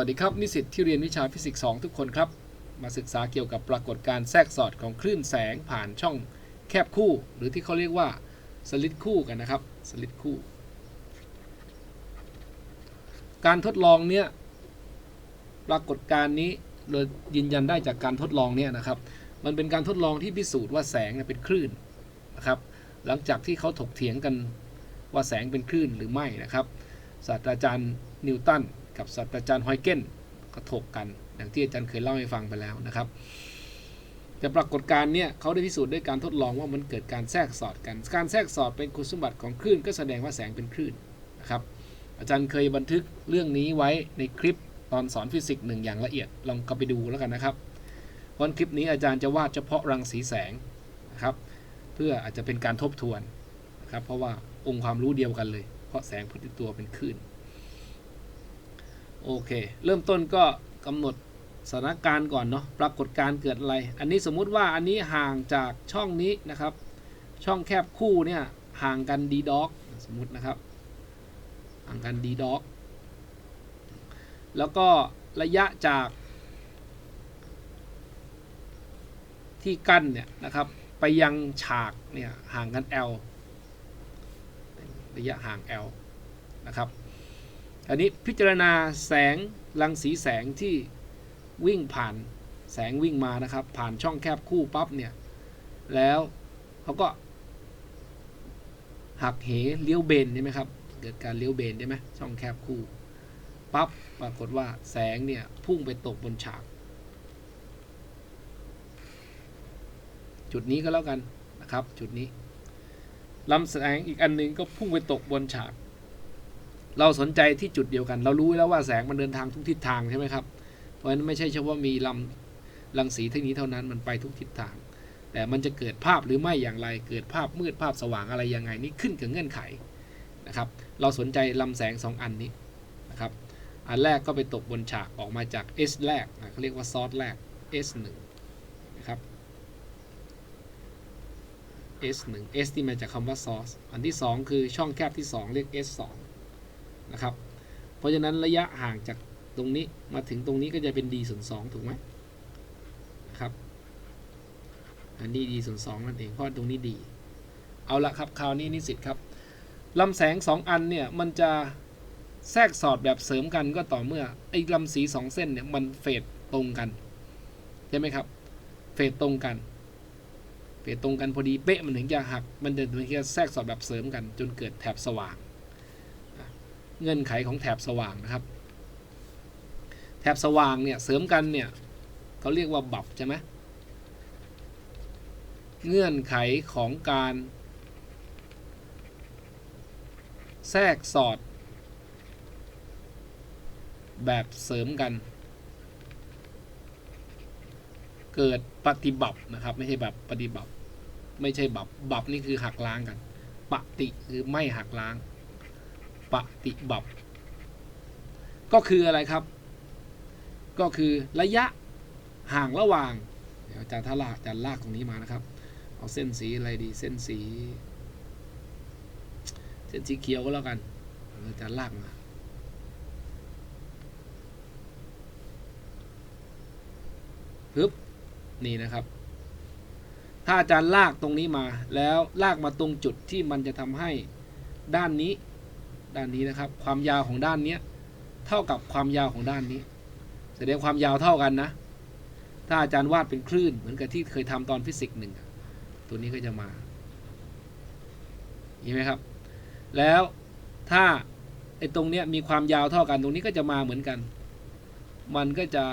วัสดีครับ นิสิตที่เรียนวิชาฟิสิกส์ 2 ทุกคนครับ มาศึกษาเกี่ยวกับปรากฏการณ์แทรกสอดของคลื่นแสงผ่านช่องแคบคู่ หรือที่เขาเรียกว่าสลิดคู่กันนะครับสลิดคู่ การทดลองเนี้ยปรากฏการณ์นี้โดยยืนยันได้จากการทดลองเนี่ยนะครับ มันเป็นการทดลองที่พิสูจน์ว่าแสงเป็นคลื่นนะครับ หลังจากที่เขาถกเถียงกันว่าแสงเป็นคลื่นหรือไม่นะครับศาสตราจารย์นิวตัน กับศาสตราจารย์ฮอยเกนก็ถกกันอย่างที่อาจารย์เคยเล่าให้ฟังไปแล้วนะครับ แต่ปรากฏการณ์เนี่ยเขาได้พิสูจน์ด้วยการทดลองว่ามันเกิดการแทรกสอดกัน การแทรกสอดเป็นคุณสมบัติของคลื่น ก็แสดงว่าแสงเป็นคลื่นนะครับ อาจารย์เคยบันทึกเรื่องนี้ไว้ในคลิปตอนสอนฟิสิกส์หนึ่งอย่างละเอียดลองกลับไปดูแล้วกันนะครับวันคลิปนี้อาจารย์จะวาดเฉพาะรังสีแสงนะครับ เพื่ออาจจะเป็นการทบทวนนะครับ เพราะว่าองค์ความรู้เดียวกันเลย เพราะแสงพุทธิตัวเป็นคลื่น โอเค เริ่มต้นก็กำหนดสถานการณ์ก่อนเนาะปรากฏการเกิดอะไร อันนี้สมมุติว่าอันนี้ห่างจากช่องนี้นะครับ ช่องแคบคู่เนี่ยห่างกันดีด็อกสมมุตินะครับห่างกันดีด็อกแล้วก็ระยะจากที่กั้นเนี่ยนะครับไปยังฉากเนี่ยห่างกัน L ระยะห่าง L นะครับ อันนี้พิจารณาแสงรังสีแสงที่วิ่งผ่านแสงวิ่งมานะครับ ผ่านช่องแคบคู่ปั๊บเนี่ย แล้วเขาก็ หักเหเลี้ยวเบนใช่ไหมครับ เกิดการเลี้ยวเบนใช่ไหมช่องแคบคู่ปั๊บปรากฏว่าแสงเนี่ยพุ่งไปตกบนฉาก จุดนี้ก็แล้วกันนะครับ จุดนี้ลำแสงอีกอันหนึงก็พุ่งไปตกบนฉาก เราสนใจที่จุดเดียวกัน เรารู้แล้วว่าแสงมันเดินทางทุกทิศทางใช่ไหมครับ เพราะฉะนั้นไม่ใช่เฉพาะมีลำรังสีเท่านี้เท่านั้นมันไปทุกทิศทาง แต่มันจะเกิดภาพหรือไม่อย่างไร เกิดภาพมืดภาพสว่างอะไรยังไงนี่ขึ้นกับเงื่อนไขนะครับ เราสนใจลำแสงสองอันนี้นะครับ อันแรกก็ไปตกบนฉากออกมาจาก S แรกเขาเรียกว่าซอสแรก S 1 นะครับ S 1 S ที่มาจากคำว่า source อันที่ 2 คือช่องแคบที่ 2 เรียก S 2 นะครับ เพราะฉะนั้นระยะห่างจากตรงนี้มาถึงตรงนี้ก็จะเป็น d ส่วน2ถูกไหมนะครับ อันนี้ d ส่วน2นั่นเองเพราะตรงนี้ d เอาละครับคราวนี้นิสิตครับลำแสง 2 อันเนี่ยมันจะแทรกสอดแบบเสริมกันก็ต่อเมื่อไอ้ลำสี 2 เส้นเนี่ยมันเฟดตรงกันใช่ไหมครับเฟดตรงกันเฟดตรงกันพอดีเป๊ะมันถึงจะหักมันถึงจะแทรกสอดแบบเสริมกัน จนเกิดแถบสว่าง เงื่อนไขของแถบสว่างนะครับ แถบสว่างเนี่ยเสริมกันเนี่ยเขาเรียกว่าบับใช่ไหมเงื่อนไขของการ แทรกสอด แบบเสริมกัน เกิดปฏิบัตินะครับ ไม่ใช่แบบปฏิบัติไม่ใช่บับบับนี่คือหักล้างกัน ปฏิคือไม่หักล้าง ปฏิบัติ ก็คืออะไรครับ ก็คือระยะห่างระหว่าง เดี๋ยวอาจารย์ทลากอาจารย์ลากตรงนี้มานะครับ เอาเส้นสีอะไรดีเส้นสี เส้นสีเขียวก็แล้วกันอาจารย์ลากมาปึ๊บนี่นะครับ ถ้าอาจารย์ลากตรงนี้มา แล้วลากมาตรงจุดที่มันจะทำให้ด้านนี้ ด้านนี้นะครับ ความยาวของด้านเนี้ยเท่ากับความยาวของด้านนี้แสดงความยาวเท่ากันนะ ถ้าอาจารย์วาดเป็นคลื่นเหมือนกับที่เคยทำตอนฟิสิกส์หนึ่งตัวนี้ก็จะมาเห็นไหมครับ แล้วถ้าไอ้ตรงเนี้ยมีความยาวเท่ากันตรงนี้ก็จะมาเหมือนกัน มันก็จะ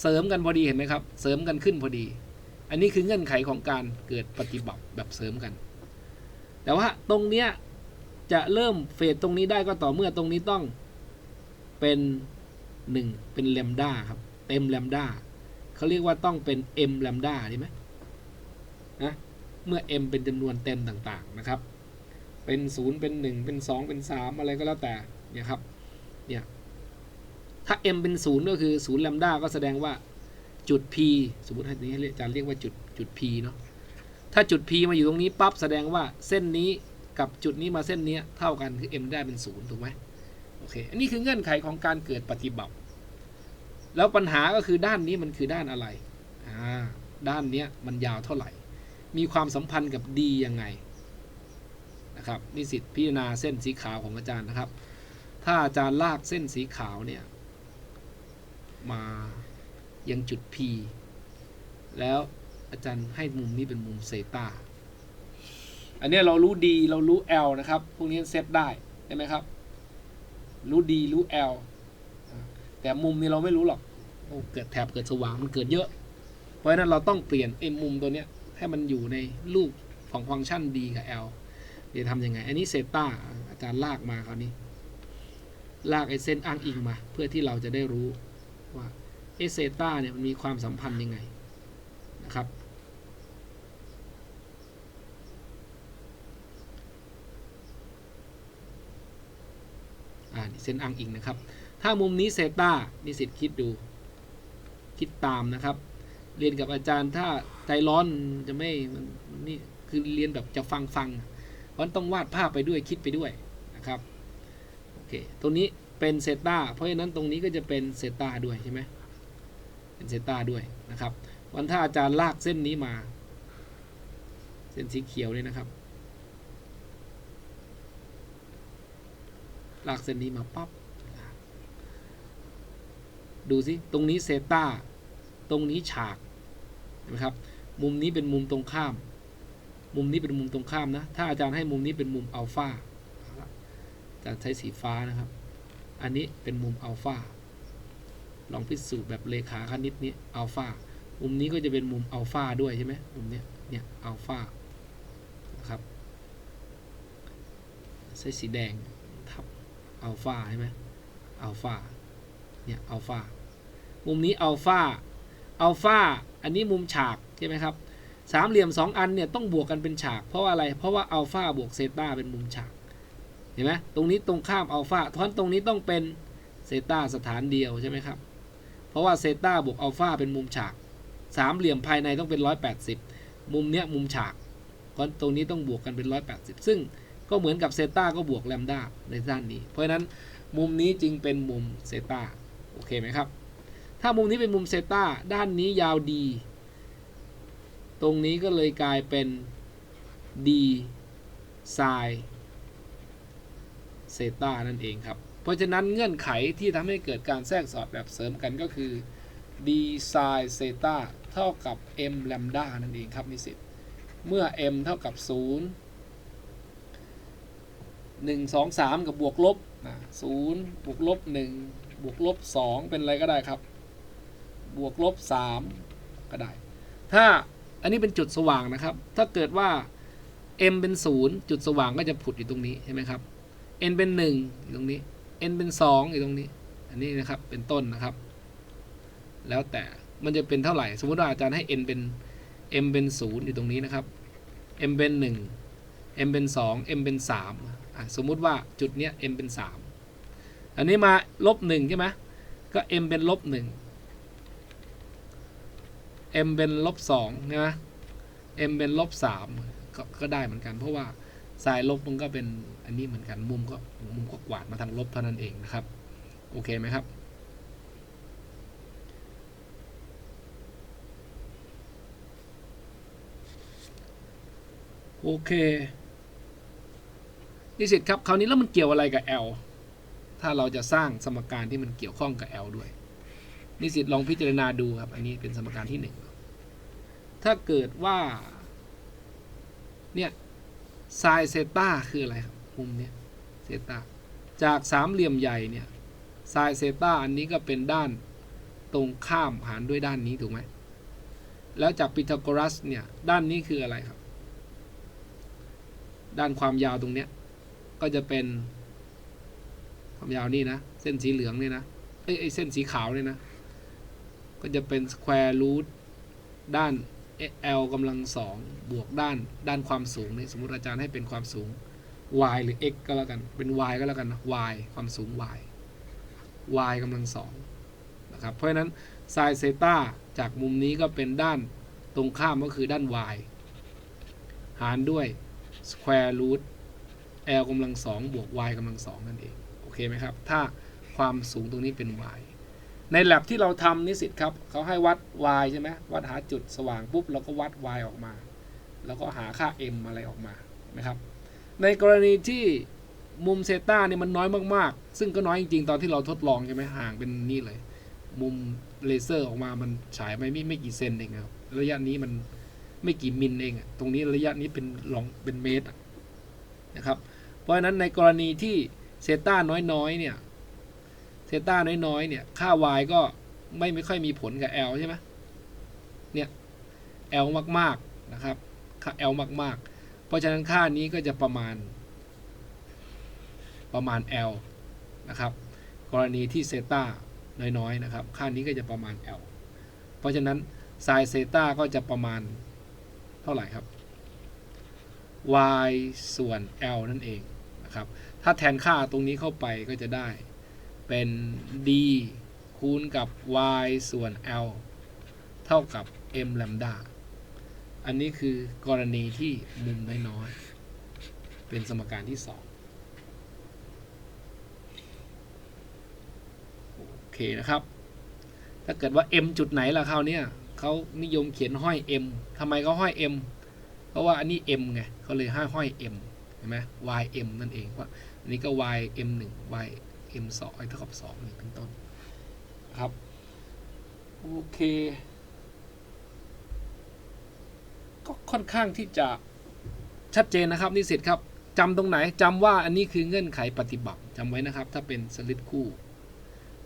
เสริมกันพอดีเห็นไหมครับ เสริมกันขึ้นพอดี อันนี้คือเงื่อนไขของการเกิดปฏิบัติแบบเสริมกัน แต่ว่าตรงเนี้ย จะเริ่มเฟดตรงนี้ได้ก็ต่อเมื่อตรงนี้ต้องเป็น 1 เป็นแลมด้าครับ เต็มแลมด้าเขาเรียกว่าต้องเป็น m แลมด้าใช่ไหมนะเมื่อ m เป็นจำนวนเต็มต่างๆนะครับ เป็น 0 เป็น 1 เป็น 2 เป็น 3 อะไรก็แล้วแต่เนี่ยครับเนี่ยถ้า m เป็น 0 ก็คือ0แลมด้าก็แสดงว่าจุด p สมมติให้นี้อาจารย์เรียกว่าจุดจุด p เนาะถ้าจุด p มาอยู่ตรงนี้ปั๊บแสดงว่าเส้นนี้ กับจุดนี้มาเส้นนี้เท่ากันคือ m ได้เป็น0ถูกไหมโอเคอันนี้คือเงื่อนไขของการเกิดปฏิบัติ แล้วปัญหาก็คือด้านนี้มันคือด้านอะไรอ่าด้านนี้มันยาวเท่าไหร่ มีความสัมพันธ์กับดียังไงนะครับนิสิตพิจารณาเส้นสีขาวของอาจารย์นะครับ ถ้าอาจารย์ลากเส้นสีขาวเนี่ยมายังจุด P แล้วอาจารย์ให้มุมนี้เป็นมุมเซตา อันนี้เรารู้ดีเรารู้ L นะครับ พวกนี้เซตได้ใช่ไหมครับ รู้ดีรู้ L อ่าแต่มุมนี้เราไม่รู้หรอกโอ้เกิดแถบเกิดสว่างมันเกิดเยอะ เพราะฉะนั้นเราต้องเปลี่ยนไอ้มุมตัวเนี้ยให้มันอยู่ในรูปของฟังก์ชัน D กับ L เดี๋ยวทำยังไง อันนี้เซต้าอาจารย์ลากมาคราวนี้ ลากไอ้เส้นอ้างอิงมา เพื่อที่เราจะได้รู้ว่าเอเซต้าเนี่ยมันมีความสัมพันธ์ยังไงนะครับาเส้นอ้างอิงนะครับ ถ้ามุมนี้เซต้านิสิตคิดดู คิดตามนะครับ เรียนกับอาจารย์ถ้าใจร้อนจะไม่มันนี่คือเรียนแบบจะฟังฟังเพราะนั้นต้องวาดภาพไปด้วยคิดไปด้วยนะครับโอเคตรงนี้เป็นเซต้าเพราะฉะนั้นตรงนี้ก็จะเป็นเซต้าด้วยใช่ไหมเป็นเซต้าด้วยนะครับวันถ้าอาจารย์ลากเส้นนี้มา เส้นสีเขียวเนี่ยนะครับ ลากเส้นนี้มาปั๊บดูสิตรงนี้เซตาตรงนี้ฉากนไหมครับ มุมนี้เป็นมุมตรงข้าม มุมนี้เป็นมุมตรงข้ามนะ ถ้าอาจารย์ให้มุมนี้เป็นมุมอัลฟาอาจารย์ใช้สีฟ้านะครับ อันนี้เป็นมุมอัลฟาลองพิสูจน์แบบเลขาคณิตนี้อัลฟามุมนี้ก็จะเป็นมุมอัลฟาด้วยใช่ไหมมุมเนี้ย เนี่ยอัลฟานะครับ ใช้สีแดงทับ อัลฟาใช่ไหมอัลฟาเนี่ยอัลฟามุมนี้อัลฟาอัลฟาอันนี้มุมฉากใช่ไหมครับสามเหลี่ยมสองอันเนี่ยต้องบวกกันเป็นฉาก เพราะว่าอะไร เพราะว่าอัลฟาบวกเซต้าเป็นมุมฉาก เห็นไหมตรงนี้ตรงข้ามอัลฟาทอนตรงนี้ต้องเป็นเซต้าสถานเดียวใช่ไหมครับ เพราะว่าเซต้าบวกอัลฟาเป็นมุมฉาก สามเหลี่ยมภายในต้องเป็น 180 มุมเนี้ยมุมฉากเพราะตรงนี้ต้องบวกกันเป็น 180 ซึ่ง ก็เหมือนกับเซต้าก็บวกแลมด้าในด้านนี้ เพราะฉะนั้นมุมนี้จึงเป็นมุมเซต้าโอเคไหมครับ ถ้ามุมนี้เป็นมุมเซต้าด้านนี้ยาวดีตรงนี้ก็เลยกลายเป็น d ไซเซตานั่นเองครับ เพราะฉะนั้นเงื่อนไขที่ทำให้เกิดการแทรกสอดแบบเสริมกันก็คือ d ไซเซตาเท่ากับ m แลมดานั่นเองครับนิสิต เมื่อ m เท่ากับ 0 1 2 3 กับบวกลบนะ0บวกลบ1บวกลบ2เป็นอะไรก็ได้ครับ บวกลบ3ก็ได้ ถ้าอันนี้เป็นจุดสว่างนะครับ ถ้าเกิดว่า m เป็น 0 จุดสว่างก็จะผุดอยู่ตรงนี้ใช่ไหมครับ n เป็น 1 อยู่ตรงนี้ n เป็น 2 อยู่ตรงนี้ อันนี้นะครับเป็นต้นนะครับ แล้วแต่มันจะเป็นเท่าไหร่ สมมติว่าอาจารย์ให้ n เป็น m เป็น 0 อยู่ตรงนี้นะครับ m เป็น 1 m เป็น 2 m เป็น3อะ สมมุติว่าจุดเนี้ย m เป็น 3 อันนี้มาลบ1ใช่ไหมก็ m เป็นลบ1 m เป็นลบ2ใช่ไหม m เป็นลบ3กก็ได้เหมือนกัน เพราะว่าสายลบมันก็เป็นอันนี้เหมือนกันมุมก็มุมก็กวาดมาทางลบเท่านั้นเองนะครับ โอเคไหมครับโอเค นิสิตครับคราวนี้แล้วมันเกี่ยวอะไรกับ L ถ้าเราจะสร้างสมการที่มันเกี่ยวข้องกับ L ด้วย นิสิตลองพิจารณาดูครับ อันนี้เป็นสมการที่หนึ่งถ้าเกิดว่า เนี่ยไซเซต้าคืออะไรครับมุมเนี้ยเซต้าจากสามเหลี่ยมใหญ่เนี่ยไซเซต้าอันนี้ก็เป็นด้านตรงข้ามหารด้วยด้านนี้ถูกไหมแล้วจากพีทาโกรัสเนี่ย ด้านนี้คืออะไรครับ ด้านความยาวตรงเนี้ย ก็จะเป็น ความยาวนี่นะ เส้นสีเหลืองเนี่ยนะเอ้ยไอ้เส้นสีขาวเนี่ยนะ ก็จะเป็นสแควร์รูทด้าน l กำลังสองบวกด้านด้านความสูงนี่สมมติอาจารย์ให้เป็นความสูง y หรือ x ก็แล้วกัน เป็น y ก็แล้วกันนะ y ความสูง y y กำลังสองนะครับ เพราะฉะนั้นไซเซต้าจากมุมนี้ก็เป็นด้านตรงข้ามก็คือด้าน y หารด้วย square root l กำลังสองบวก y กำลังสองนั่นเองโอเคไหมครับ ถ้าความสูงตรงนี้เป็น y ใน lab ที่เราทำนิสิตครับเขาให้วัด y ใช่ไหมวัดหาจุดสว่างปุ๊บเราก็วัด y ออกมา แล้วก็หาค่า m อะไรออกมานะครับ ในกรณีที่มุมเซต้าเนี่ยมันน้อยมากๆ ซึ่งก็น้อยจริงๆ ตอนที่เราทดลองใช่ไหมห่างเป็นนี่เลย มุมเลเซอร์ออกมามันฉายไปไม่ไม่กี่เซนเองครับ ระยะนี้มันไม่กี่มิลเองอะตรงนี้ระยะนี้เป็นลองเป็นเมตรอะ นะครับ เพราะฉะนั้นในกรณีที่เซต้าน้อยๆเนี่ยเซต้าน้อยๆเนี่ยค่า y ก็ไม่ไม่ค่อยมีผลกับ l ใช่ไหมเนี่ย l มากๆนะครับค่า l มากๆ เพราะฉะนั้นค่านี้ก็จะประมาณ ประมาณ L นะครับ กรณีที่เซต้าน้อยๆนะครับ ค่านี้ก็จะประมาณ L เพราะฉะนั้นไซน์เซต้าก็จะประมาณเท่าไหร่ครับ y ส่วน L นั่นเองนะครับ ถ้าแทนค่าตรงนี้เข้าไปก็จะได้เป็น d คูณกับ y ส่วน L เท่ากับ m แลมดาอันนี้คือกรณีที่มุมน้อยๆ เป็นสมการที่ 2 โอเคนะครับ ถ้าเกิดว่า m จุดไหนล่ะคราวเนี้ยเขานิยมเขียนห้อย m ทำไมเขาห้อย m เพราะว่าอันนี้ m ไงเขาเลยให้ห้อย m เห็นไหม y m นั่นเองว่าอันนี้ก็ y m 1 y m 2เท่ากับ2นี่เป็นต้นครับโอเค ก็ค่อนข้างที่จะชัดเจนนะครับนิสิตครับจำตรงไหนจำว่าอันนี้คือเงื่อนไขปฏิบัติจำไว้นะครับ ถ้าเป็นสลิดคู่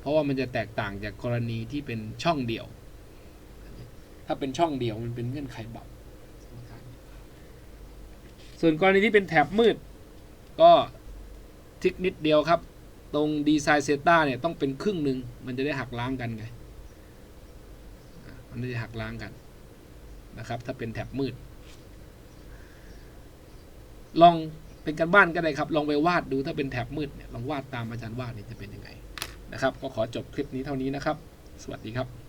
เพราะว่ามันจะแตกต่างจากกรณีที่เป็นช่องเดี่ยว ถ้าเป็นช่องเดี่ยวมันเป็นเงื่อนไขบับ ส่วนกรณีที่เป็นแถบมืด ก็ทิกนิดเดียวครับ ตรงดีไซน์เซต้าเนี่ยต้องเป็นครึ่งหนึ่งมันจะได้หักล้างกันไง มันจะหักล้างกันนะครับ ถ้าเป็นแถบมืด ลองเป็นการบ้านก็ได้ครับ ลองไปวาดดูถ้าเป็นแถบมืดเนี่ยลองวาดตามอาจารย์วาดเนี่ยจะเป็นยังไงนะครับ ก็ขอจบคลิปนี้เท่านี้นะครับ สวัสดีครับ